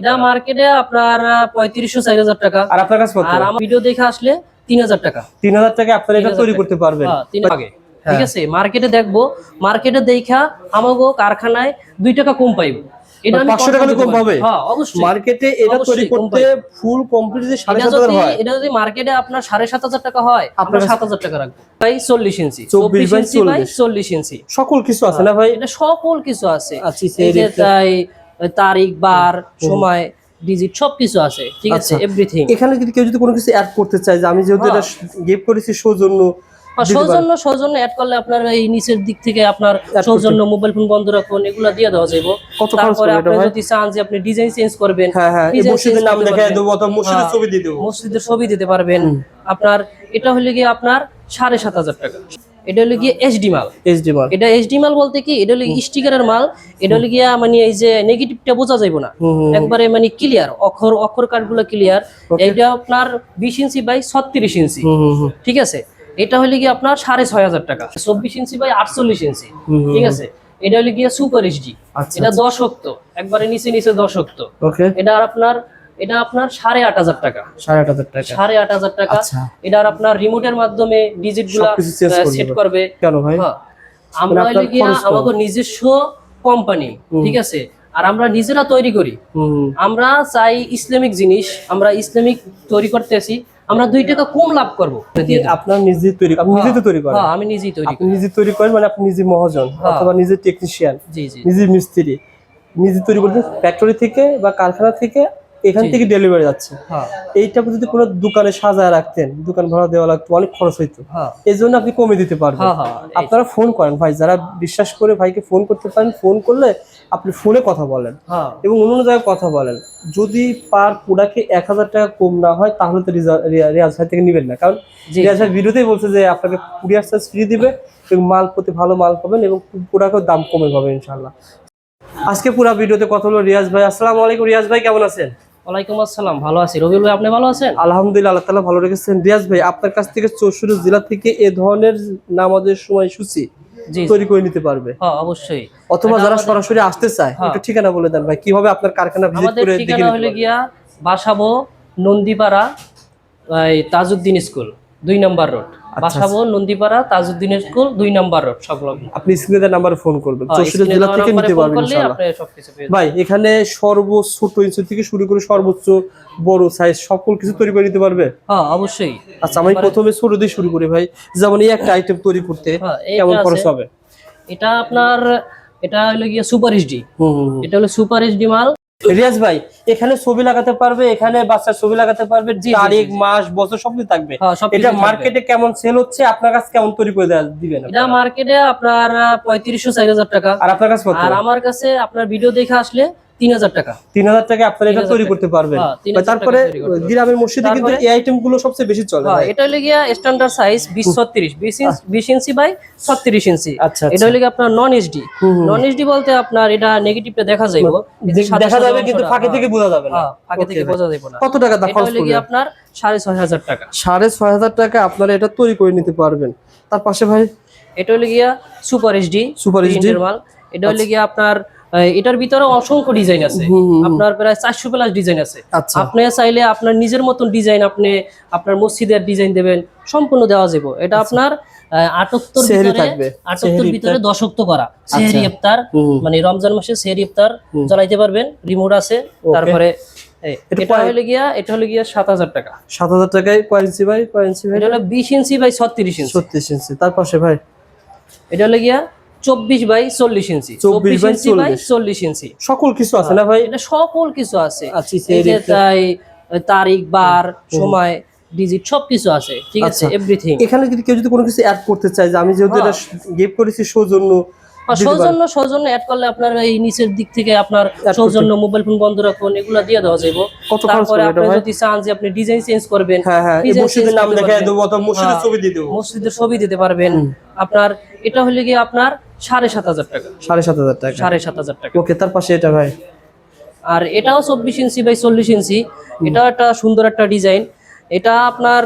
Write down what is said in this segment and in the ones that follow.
এটা মার্কেটে আপনার পঁয়ত্রিশশো চার হাজার টাকা। আর আপনার কাছে আর আমার ভিডিও দেখে আসলে তিন হাজার টাকা। তিন হাজার টাকা আপনারা এটা তৈরি করতে পারবেন। হ্যাঁ, আগে। ঠিক আছে মার্কেটে দেখব। মার্কেটে দেখা আমাগো কারখানায় দুই টাকা কম পাইবো। এটা আমি 500 টাকা confirm কম দিতে পারি। পাবে? হ্যাঁ মার্কেটে এটা তৈরি করতে ফুল কমপ্লিট যদি হয়। এটা যদি মার্কেটে আপনার সাড়ে সাত হাজার টাকা হয় আপনার সাত হাজার টাকা রাখব। ভাই চল্লিশ ইঞ্চি। চব্বিশ ইঞ্চি বাই 40 চল্লিশ ইঞ্চি। সকল কিছু আছে না ভাই? এটা সকল কিছু আছে। আচ্ছা, তাই তারিখ বার সময় ডিজিট সব কিছু আছে ঠিক আছে আচ্ছা। এভরিথিং এখানে যদি কেউ যদি কোনো কিছু অ্যাড করতে চায় যে আমি যেহেতু এটা গিফট করেছি সৌজন্য সৌজন্য সৌজন্য অ্যাড করলে আপনার এই নিচের দিক থেকে আপনার সৌজন্য মোবাইল ফোন বন্ধ রাখুন এগুলা দিয়ে দেওয়া যাবে তারপরে আপনি যদি চান যে আপনি ডিজাইন চেঞ্জ করবেন হ্যাঁ হ্যাঁ মসজিদের নাম করতে দেবো অথবা মসজিদের হ্যাঁ। ছবি দিয়ে দেবো। মসজিদের ছবি দিতে পারবেন। আপনার এটা হলে গিয়ে আপনার সাড়ে সাত হাজার টাকা। এটা হলে গিয়ে এইচডি মাল। এইচডি মাল। এটা এইচডি মাল বলতে কি? এটা হলো স্টিকারের মাল। এটা হলে গিয়া মানে এই যে নেগেটিভটা বোঝা যাবে না। একবারে মানে ক্লিয়ার অক্ষর অক্ষর কার্ডগুলো ক্লিয়ার এইটা আপনার বিশ ইঞ্চি বাই ছত্রিশ ইঞ্চি। ঠিক আছে? এটা হলে গিয়ে আপনার সাড়ে ছয় হাজার টাকা। চব্বিশ ইঞ্চি বাই আটচল্লিশ ইঞ্চি। হুম, হুম, ঠিক আছে? এটা হলে গিয়ে সুপার এইচডি আচ্ছা, এটা দশক্ত একবারে নিচে নিচে দশক্ত ওকে এটা আর আপনার এটা আপনার সাড়ে আট হাজার টাকা। সাড়ে আট হাজার টাকা। সাড়ে আট হাজার টাকা। আচ্ছা। এটা আপনার রিমোটের মাধ্যমে ডিজিটগুলা সেট করবে। কেন ভাই? হ্যাঁ। আমরা মানে আমাদের নিজস্ব কোম্পানি ঠিক আছে? আর আমরা নিজেরা তৈরি করি। আমরা চাই ইসলামিক জিনিস আমরা ইসলামিক তৈরি করতেছি আমরা দুই টাকা কম লাভ করব। আপনার নিজে তৈরি আপনি নিজে তো তৈরি করেন? হ্যাঁ আমি নিজেই তৈরি আপনি নিজে তৈরি করেন মানে আপনি নিজে মহাজন হ্যাঁ। অথবা নিজে টেকনিশিয়ান জি জি। নিজে মিস্ত্রি। নিজে তৈরি করতে ফ্যাক্টরি থেকে বা কারখানা থেকে এখান থেকে ডেলিভারি যাচ্ছে। হ্যাঁ। এইটা যদি কোনো দোকানে সাজায় রাখতেন দোকান ভাড়া দেওয়া লাগতো অনেক খরচ হইতো। হ্যাঁ। এই জন্য আপনি কমে দিতে পারবেন। হ্যাঁ আপনারা ফোন করেন ভাই যারা বিশ্বাস করে ভাইকে ফোন করতে পারেন ফোন করলে আপনি ফোনে কথা বলেন। এবং অন্য জায়গায় কথা বলেন। যদি পার প্রোডাক্টে এক হাজার টাকা কম না হয় তাহলে তো রিয়াজ ভাই থেকে নেবেন না। কারণ। রিয়াজ ভাই ভিডিওতেই বলছে যে আপনাকে কুরিয়ার চার্জ ফ্রি দিবে এবং মাল প্রতি ভালো মাল পাবেন এবং প্রোডাক্টের দাম কমে পাবে ইনশাল্লাহ আজকে পুরো ভিডিওতে কথা হলো রিয়াজ ভাই। আসসালামু আলাইকুম রিয়াজ ভাই কেমন আছেন? ওয়ালাইকুম আসসালাম ভালো আছি। রবিউল ভাই আপনি ভালো আছেন? আলহামদুলিল্লাহ আল্লাহ তালা ভালো রেখেছেন। রিয়াজ ভাই আপনার কাছ থেকে চৌষট্টি জেলা থেকে এ ধরনের নামাজের সময় সূচি তৈরি করে নিতে পারবে। হ্যাঁ অবশ্যই। অথবা যারা সরাসরি আসতে চায় হ্যাঁ। একটু ঠিকানা বলে দেন ভাই কীভাবে আপনার কারখানা ভিজিট করে ঠিকানা হলে গিয়া বাসাবো নন্দীপাড়া তাজউদ্দিন স্কুল দুই number road. Basabo Nandipara Tajuddin school দুই নাম্বার রোড সংলগ্ন আপনি স্ক্রিনে দেওয়ার নাম্বারে ফোন করবেন। হ্যাঁ, চৌষট্টি জেলা থেকে নিতে পারবেন। ভাই এখানে সর্বোচ্চ ছোট ইঞ্চি থেকে শুরু করে সর্বোচ্চ বড় সাইজ সকল কিছু তৈরি করে নিতে পারবে? হ্যাঁ অবশ্যই। আচ্ছা আমি প্রথমে ছোট দিয়ে শুরু করি ভাই। যেমন এই একটা আইটেম তৈরি করতে হ্যাঁ, কেমন খরচ হবে? এটা আপনার এটা হলো গিয়া সুপার এইচডি। এটা হলো সুপার এইচডি মাল। রিয়াজ ভাই এখানে ছবি লাগাতে পারবে এখানে বাচ্চার ছবি লাগাতে পারবে তারিখ। মাস বছর সবই থাকবে। হ্যাঁ এটা মার্কেটে কেমন সেল হচ্ছে আপনার কাছে কেমন তৈরি করে দিবেন এটা মার্কেটে আপনার পঁয়ত্রিশশো চার হাজার টাকা। আর আপনার কাছে আর আমার কাছে আপনার ভিডিও দেখে আসলে তিন হাজার টাকা। তিন হাজার টাকা আপনারা এটা 3000 তৈরি করতে পারবেন। হ্যাঁ, 3000 ভাই, তারপরে টাকা তৈরি করতে পারবেন। গ্রামের মসজিদে কিন্তু এই আইটেমগুলো সবচেয়ে বেশি চলে হ্যাঁ এটা হলো গিয়া স্ট্যান্ডার্ড সাইজ বিশ ছত্রিশ। বিশ ইঞ্চি বিশ ইঞ্চি বাই ছত্রিশ ইঞ্চি। আচ্ছা এটা হলো গিয়ে আপনার নন এইচডি নন এইচডি বলতে আপনার এটা নেগেটিভটা দেখা যাইব। দেখ- দেখা যাবে কিন্তু ফাঁকে থেকে বোঝা যাবে না। ফাঁকে থেকে বোঝা যাবে না। কত টাকা দাম খরচ করবে আপনার সাড়ে ছয় হাজার টাকা। সাড়ে ছয় হাজার টাকা আপনারা এটা তৈরি করে নিতে পারবেন। তার পাশে ভাই? এটা হলো গিয়া সুপার এইচডি Super HD? মাল। এটা হলো গিয়া আপনার এটার ভিতরে অসংখ্য ডিজাইন আছে। আপনার প্রায় চারশো প্লাস ডিজাইন আছে। আচ্ছা। আপনি চাইলে আপনার নিজের মতন ডিজাইন আপনি আপনার মসজিদের ডিজাইন দেবেন সম্পূর্ণ দেওয়া যাবে। এটা আপনার আটত্তর ভিতরে। আটত্তর ভিতরে দশক্ত করা। সেহরি ইফতার মানে রমজান মাসে সেহরি ইফতার জ্বালাইতে পারবেন রিমোট আছে। তারপরে এটা হলো গিয়া এটা হলো গিয়া সাত হাজার টাকা। সাত হাজার টাকায় কয় ইঞ্চি ভাই? কয় ইঞ্চি ভাই? এটা হলো বিশ ইঞ্চি বাই ছত্রিশ ইঞ্চি ছত্রিশ ইঞ্চি তার পাশে ভাই? এটা হলো গিয়া চব্বিশ বাই চল্লিশ ইঞ্চি। চব্বিশ বাই ইঞ্চি বাই 40 চল্লিশ ইঞ্চি। সকল কিছু আছে না ভাই? এটা সকল কিছু আছে। আচ্ছা। তাই তারিখ বার সময় ডিজিট আছে। ঠিক আছে? আচ্ছা। এভরিথিং এখানে যদি কেউ যদি কোনো কিছু অ্যাড করতে চায় যে আমি যেহেতু এটা গিফট করেছি সৌজন্য সৌজন্য সৌজন্য অ্যাড করলে আপনার এই নিচের দিক থেকে আপনার সৌজন্য মোবাইল ফোন বন্ধ রাখুন এগুলা দিয়ে দেওয়া যাবে তারপরে আপনি যদি চান যে আপনি ডিজাইন চেঞ্জ করবেন হ্যাঁ হ্যাঁ মসজিদের নাম দেবো অথবা মসজিদের হ্যাঁ। ছবি দিয়ে দেবো। মসজিদের ছবি দিতে পারবেন। আপনার এটা হলে গিয়ে আপনার সাড়ে সাত হাজার টাকা। সাড়ে সাত হাজার টাকা। সাড়ে সাত হাজার টাকা। ওকে তার পাশে এটা ভাই? আর এটাও চব্বিশ ইঞ্চি বাই চল্লিশ ইঞ্চি। এটাও একটা সুন্দর একটা ডিজাইন। এটা আপনার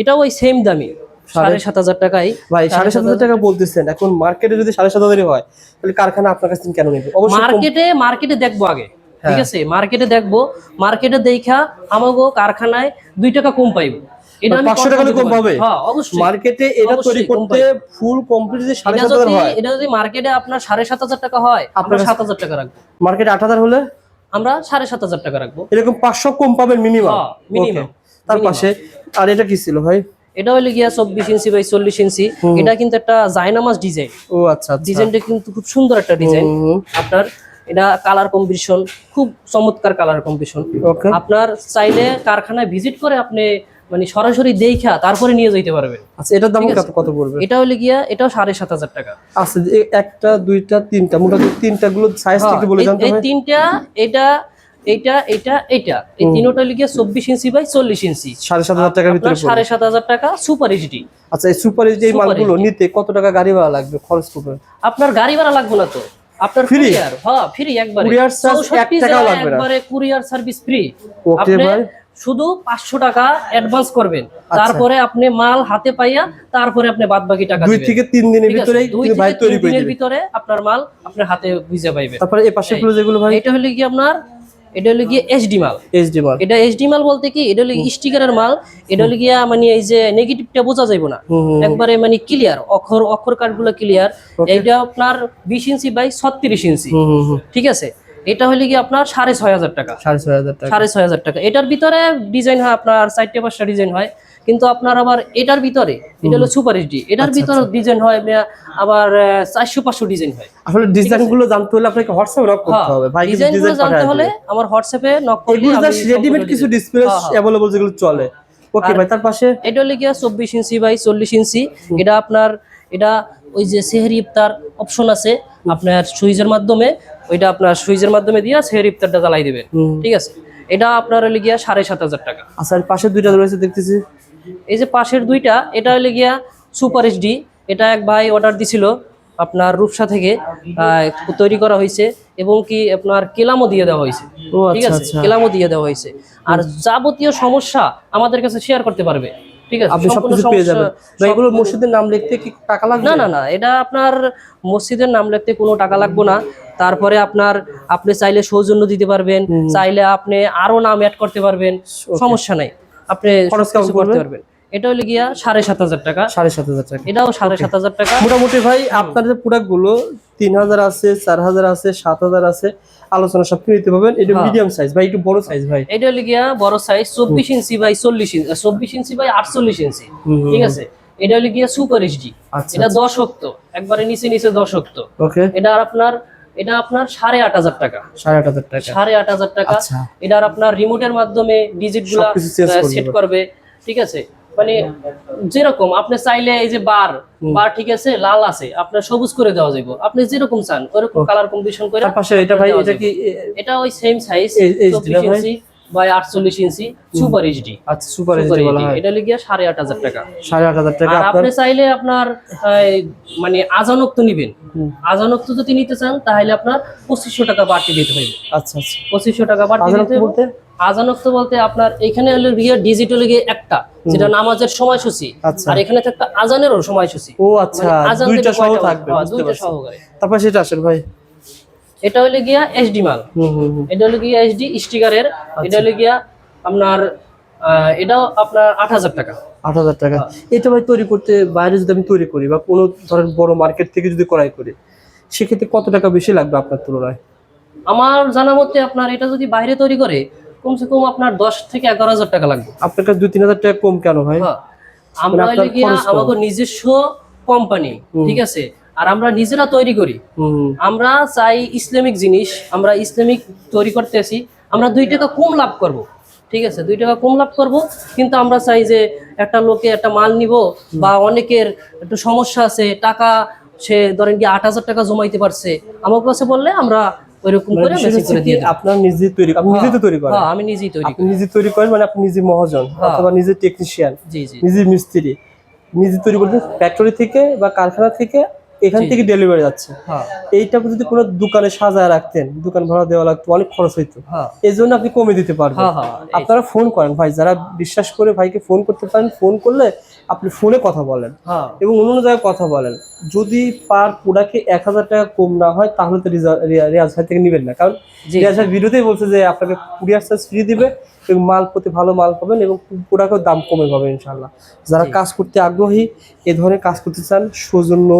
এটাও ওই সেম দামি সাড়ে সাত হাজার টাকাই। ভাই সাড়ে সাত হাজার টাকা বলতেছেন এখন মার্কেটে যদি সাড়ে সাত হাজারই হয় তাহলে কারখানা আপনার কাছ থেকে কেন নেবে? মার্কেটে মার্কেটে দেখব আগে ঠিক আছে? মার্কেটে দেখব মার্কেটে দেখা আমাগো কারখানায় দুই টাকা কম পাইবো। টাকা কম পাবে? হ্যাঁ অবশ্যই। মার্কেটে এটা তৈরি করতে ফুল কমপ্লিট যে সাড়ে এটা সাত হাজার যদি হয়। এটা যদি মার্কেটে আপনার সাড়ে সাত হাজার টাকা হয় আমরা আপনার কাছে- সাত হাজার টাকা রাখব। মার্কেটে আট হাজার হলে? আমরা সাড়ে সাত হাজার টাকা রাখব। এরকম পাঁচশো কম পাবেন মিনিমাম হ্যাঁ, minimum, তার পাশে আর এটা কি ছিল ভাই? এটা হলে গিয়া চব্বিশ ইঞ্চি বাই চল্লিশ ইঞ্চি। এটা কিন্তু একটা জায়নামাজ ডিজাইন। ও আচ্ছা আচ্ছা। ডিজাইনটা কিন্তু খুব সুন্দর একটা ডিজাইন। আপনার এটা কালার কম্বিনেশন খুব চমৎকার কালার কম্বিনেশন। আপনার চাইলে কারখানায় ভিজিট করে আপনি মানে সরাসরি দেখা তারপরে নিয়ে যেতে পারবেন আচ্ছা এটার দাম কত কত পড়বে? এটা হলে গিয়া এটাও সাড়ে সাত হাজার টাকা। আচ্ছা একটা দুইটা তিনটা মোটামুটি তিনটা গুলো সাইজ হ্যাঁ, একটু বলে জানতে এই তিনটা এটা এটা এটা এটা। এই তিনটা গিয়া চব্বিশ ইঞ্চি বাই চল্লিশ ইঞ্চি। সাড়ে সাত হাজার টাকার ভিতরে সাড়ে সাত হাজার টাকা সুপার এইচডি আচ্ছা এই সুপার এই যে এই মালগুলো নিতে কত টাকা গাড়ি ভাড়া লাগবে খরচ করবে? আপনার গাড়ি ভাড়া লাগবে না তো। আপনার ফ্রি হ্যাঁ ফ্রি একবারে। কুরিয়ার charge 64 এক টাকাও লাগবে না। একবারে কুরিয়ার সার্ভিস ফ্রি ওকে ভাই। শুধু পাঁচশো টাকা অ্যাডভান্স করবেন। আচ্ছা। তারপরে আপনি মাল হাতে পাইয়া তারপরে আপনি বাদ বাকি টাকা দুই থেকে তিন দিনের ভিতরে দুই থেকে তিন দিনের ভিতরে আপনার মাল আপনার হাতে বুঝে পাইবেন। তারপরে এই পাশে গুলো যেগুলো ভাই? এটা হলে কি আপনার এটা হলো গিয়ে এইচডি মাল। এইচডি মাল। এটা এইচডি মাল বলতে কি? এটা হলো স্টিকারের মাল। এটা হলো গিয়া মানে এই যে নেগেটিভটা বোঝা যাবে না। একবারে মানে ক্লিয়ার অক্ষর অক্ষর কার্ডগুলো ক্লিয়ার এইটা আপনার বিশ ইঞ্চি বাই ছত্রিশ ইঞ্চি। ঠিক আছে? এটা হলে কি আপনার সাড়ে ছয় হাজার টাকা। সাড়ে ছয় হাজার টাকা। সাড়ে ছয় হাজার টাকা। এটার ভিতরে ডিজাইন হয় আপনার চারটে পাঁচটা ডিজাইন হয়। কিন্তু আপনার আবার এটার ভিতরে এটা হলো সুপার এইচডি আচ্ছা, এটার ভিতরে ডিজাইন হয় আপনার আবার চারশো পাঁচশো ডিজাইন হয়। আসলে ডিজাইনগুলো জানতে হলে আপনাকে হোয়াটসঅ্যাপে নক করতে হবে। ভাই ডিজাইনগুলো জানতে হলে আমার হোয়াটসঅ্যাপে নক করলে রেডিমেড কিছু ডিসপ্লে হ্যাঁ, হ্যাঁ। যেগুলো চলে। ওকে ভাই তার পাশে? এটা হলে গিয়া চব্বিশ ইঞ্চি বাই চল্লিশ ইঞ্চি। এটা আপনার এটা ওই যে সেহরি ইফতার অপশন আছে। আপনার সুইচের মাধ্যমে ওইটা আপনার সুইচের মাধ্যমে দিয়ে সেহরি ইফতারটা জ্বালাই দিবেন ঠিক আছে? এটা আপনার হলে গিয়া সাড়ে সাত হাজার টাকা। আচ্ছা পাশে দুইটা রয়েছে দেখতেছি। এই যে পাশের দুইটা এটা হলে গিয়া সুপার এইচডি এটা এক ভাই অর্ডার দিছিল আপনার রূপসা থেকে তৈরি করা হয়েছে এবং কি আপনার কেলামও দিয়ে দেওয়া হয়েছে। ঠিক আচ্ছা আছে? আচ্ছা। কেলামও দিয়ে দেওয়া হয়েছে। আর যাবতীয় সমস্যা আমাদের কাছে শেয়ার করতে পারবে। ঠিক আছে? আপনি সবকিছু পেয়ে যাবেন। এগুলো মসজিদের নাম লিখতে কি টাকা লাগবে? না না না এটা আপনার মসজিদের নাম লিখতে কোনো টাকা লাগবে না। তারপরে আপনার আপনি চাইলে সৌজন্য দিতে পারবেন চাইলে আপনি আরও নাম অ্যাড করতে পারবেন। সমস্যা নাই। আপনি খরচ কেমন করতে পারবেন। এটা হলে গিয়া সাড়ে সাত হাজার টাকা। সাড়ে সাত হাজার টাকা। এটাও সাড়ে সাত হাজার টাকা। মোটামুটি ভাই আপনার যে প্রোডাক্টগুলো তিন হাজার আছে চার হাজার আছে সাত হাজার আছে আলোচনা সব নিতে পাবেন এটা হ্যাঁ। মিডিয়াম সাইজ ভাই একটু বড় সাইজ ভাই। এটা হলে গিয়া বড় সাইজ চব্বিশ ইঞ্চি বাই চল্লিশ ইঞ্চি চব্বিশ ইঞ্চি বাই আটচল্লিশ ইঞ্চি ঠিক আছে? এটা হলে গিয়া সুপার এইচডি আচ্ছা এটা দশক্ত একবারে নিচে নিচে দশক্ত ওকে এটা আপনার এটা আপনার সাড়ে আট হাজার টাকা। সাড়ে আট হাজার টাকা। সাড়ে আট হাজার টাকা। আচ্ছা। এটার আপনার রিমোটের মাধ্যমে ডিজিটগুলা। সেট করবে। ঠিক আছে? মানে যেরকম আপনি চাইলে এই যে বার বার ঠিক আছে লাল আছে আপনার সবুজ করে দেওয়া যাবে আপনি যেরকম চান ওরকম কালার কম্বিনেশন করে পাশে এটা ভাই এটা কি এটা ওই সেম সাইজ বাই আটচল্লিশ ইঞ্চি সুপার এইচডি। আচ্ছা সুপার এইচডি বলা হয়। এটা আট হাজার টাকা। সাড়ে আট হাজার টাকা। আপনি চাইলে আপনার মানে আজানক্ত নিবেন। হুম। আজানক্ত যদি নিতে চান তাহলে আপনার পঁচিশশো টাকা বাড়তি দিতে হবে আচ্ছা আচ্ছা। পঁচিশশো টাকা বাড়তি দিতে বলতে? বলতে আপনার এখানে হলো গিয়ে ডিজিটাল গিয়ে একটা। যেটা নামাজের সময়সূচি। আচ্ছা। আর এখানে একটা আজানেরও সময়সূচি। ও আচ্ছা মানে আজান দুইটা সহ থাকবে হ্যাঁ, দুইটা। সহকারে তারপর সেটা আসেন ভাই। এটা হলো গিয়া এইচডি মাল। হুম হুম হুম। এটা হলো গিয়া এইচডি স্টিকারের আচ্ছা। এটা হলো গিয়া আপনার এটাও আপনার আট হাজার টাকা। আট হাজার টাকা। এটা ভাই তৈরি করতে বাইরে যদি আমি তৈরি করি বা কোনো ধরেন বড় মার্কেট থেকে যদি ক্রয় করি সেক্ষেত্রে কত টাকা বেশি লাগবে আপনার তুলনায়? আমার জানা মতে আপনার এটা যদি বাইরে তৈরি করে কমসে কম আপনার দশ থেকে এগারো হাজার টাকা লাগবে। আপনার কাছে দুই তিন হাজার টাকা কম কেন ভাই? হ্যাঁ আমরা মানে গিয়া আমাদের নিজস্ব কোম্পানি ঠিক আছে? আর আমরা নিজেরা তৈরি করি। আমরা চাই ইসলামিক জিনিস আমরা ইসলামিক তৈরি করতেছি আমরা দুই টাকা কম লাভ করব। ঠিক আছে দুই টাকা কম লাভ করব কিন্তু আমরা চাই যে একটা লোকে একটা মাল নিব বা অনেকের একটু সমস্যা আছে টাকা সে ধরেন কি আট হাজার টাকা জমাইতে পারছে। আমার কাছে বললে আমরা ওইরকম মানে করে মেসেজ করে দিয়ে আপনার নিজে তৈরি আপনি নিজে তো তৈরি করেন। হ্যাঁ আমি নিজেই তৈরি আপনি নিজে তৈরি করেন মানে আপনি নিজে মহাজন হ্যাঁ। অথবা নিজে টেকনিশিয়ান জি জি। নিজে মিস্ত্রি। নিজে তৈরি করতে ফ্যাক্টরি থেকে বা কারখানা থেকে এখান থেকে ডেলিভারি যাচ্ছে। হ্যাঁ। এইটা যদি কোনো দোকানে সাজায় রাখতেন দোকান ভাড়া দেওয়া লাগতো অনেক খরচ হইতো। হ্যাঁ। এই জন্য আপনি কমে দিতে পারবেন। হ্যাঁ আপনারা ফোন করেন। ভাই যারা বিশ্বাস করে ভাইকে ফোন করতে পারেন ফোন করলে আপনি ফোনে কথা বলেন। এবং অন্য জায়গায় কথা বলেন। যদি পার প্রোডাক্টে এক হাজার টাকা কম না হয় তাহলে তো রিয়াজ ভাই থেকে নেবেন না। কারণ রিয়াজ ভাই ভিডিওতেই বলছে যে আপনাকে কুরিয়ার চার্জ ফ্রি দিবে এবং মাল প্রতি ভালো মাল পাবেন এবং প্রোডাক্টের দাম কমে পাবে ইনশাল্লাহ যারা কাজ করতে আগ্রহী এ ধরনের কাজ করতে চান সৌজন্য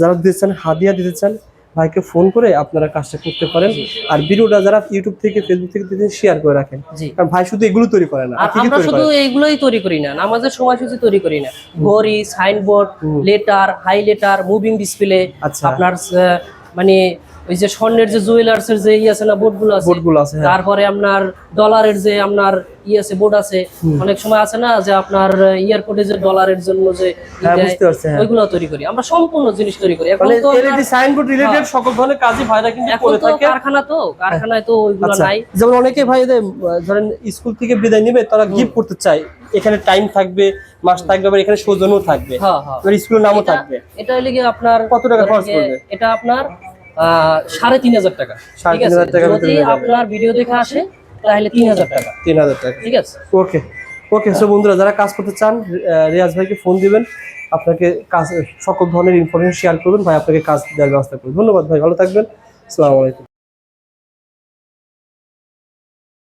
যারা দিতে চান হাদিয়া দিতে চান ভাইকে ফোন করে আপনারা কাজটা করতে পারেন। আর ভিডিওটা যারা ইউটিউব থেকে ফেসবুক থেকে দিতে শেয়ার করে রাখেন। কারণ ভাই শুধু এগুলো তৈরি করে না আমরা শুধু এগুলোই তৈরি করি না নামাজের সময়সূচি তৈরি করি না। ঘড়ি signboard letter high letter moving display আচ্ছা। আপনার মানে ওই যে স্বর্ণের যে জুয়েলার্স এর যে ই আছে না বোর্ডগুলো আছে বোর্ডগুলো আছে হ্যাঁ। তারপরে আপনার ডলারের যে আপনার ই আছে বোর্ড আছে অনেক সময় আছে না যে আপনার এয়ারপোর্টে যে ডলারের জন্য যে হ্যাঁ হ্যাঁ। ওইগুলো তৈরি করি। আমরা সম্পূর্ণ জিনিস তৈরি করি। এখন তো এলইডি সাইনবোর্ড রিলেটেড সকল ধরনের কাজই ভাইরা কিন্তু করে থাকে। কারখানা তো কারখানায় তো ওইগুলো আচ্ছা নাই। যেমন অনেকে ভাই ধরেন স্কুল থেকে বিদায় নেবে তারা গিফট করতে চায়। এখানে টাইম থাকবে মাস থাকবে আবার এখানে সৌজন্য থাকবে। হ্যাঁ হ্যাঁ। স্কুলের নামও থাকবে। এটা হলে আপনার কত টাকা খরচ পড়বে? এটা আপনার সাড়ে তিন হাজার টাকা। ঠিক আছে? যদি আপনার ভিডিও দেখে আসে তাহলে তিন হাজার টাকা। তিন হাজার টাকা। ঠিক আছে? ওকে ওকে সো বন্ধুরা যারা কাজ করতে চান রিয়াজ ভাইকে ফোন দিবেন। আপনাকে কাজ সকল ধরনের ইনফরমেশন শেয়ার করবেন। ভাই আপনাকে কাজ দেওয়ার ব্যবস্থা করবেন ধন্যবাদ ভাই ভালো থাকবেন। আসসালামু আলাইকুম।